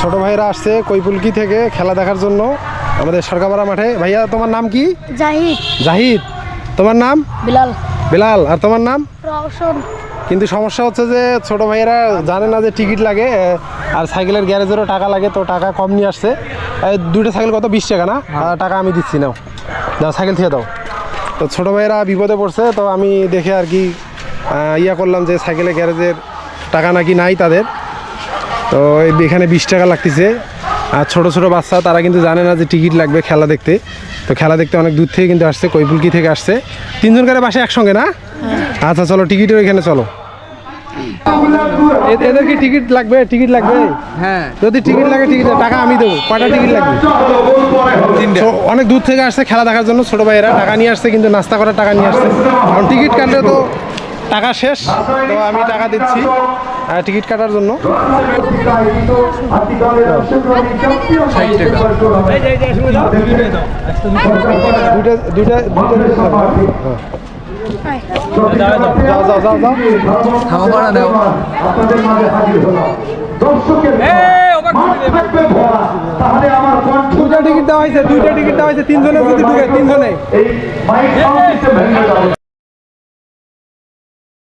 ছোট ভাইরা আসছে কৈপুলকি থেকে খেলা দেখার জন্য আমাদের সরকারপাড়া মাঠে। ভাইয়া তোমার নাম কি? জাহিদ। জাহিদ। তোমার নাম? বিলাল। বিলাল। আর তোমার নাম? রওশন। কিন্তু সমস্যা হচ্ছে যে ছোট ভাইয়েরা জানে না যে টিকিট লাগে আর সাইকেলের গ্যারেজেরও টাকা লাগে তো টাকা কম নিয়ে আসছে। এই দুটো সাইকেল কত? বিশ টাকা না? আর টাকা আমি দিচ্ছি নাও। দাও সাইকেল থেকে দাও। তো ছোট ভাইয়েরা বিপদে পড়ছে তো আমি দেখে আর কি ইয়া করলাম যে সাইকেলের গ্যারেজের টাকা নাকি নাই তাদের। তো এখানে বিশ টাকা লাগতেছে। আর ছোটো ছোটো বাচ্চা তারা কিন্তু জানে না যে টিকিট লাগবে খেলা দেখতে। তো খেলা দেখতে অনেক দূর থেকে কিন্তু আসছে কৈপুলকি থেকে আসছে? তিনজন করে বাসে একসঙ্গে না? আচ্ছা চলো টিকিটের এখানে চলো। এদের কি টিকিট লাগবে টিকিট লাগবে? হ্যাঁ। যদি টিকিট লাগে টিকিট টাকা আমি দেবো। কয়টা টিকিট লাগবে? অনেক দূর থেকে আসছে খেলা দেখার জন্য ছোট ভাইয়েরা। টাকা নিয়ে আসছে কিন্তু নাস্তা করার টাকা নিয়ে আসছে। কারণ টিকিট কাটলে তো টাকা শেষ তো আমি টাকা দিচ্ছি টিকিট কাটার জন্য। দুইটা দুইটা দুইটা দুইটা টিকিট দেওয়া হয়েছে দুইটা টিকিট দেওয়া হয়েছে তিনজনে যদি ঢুকে তিনজনে।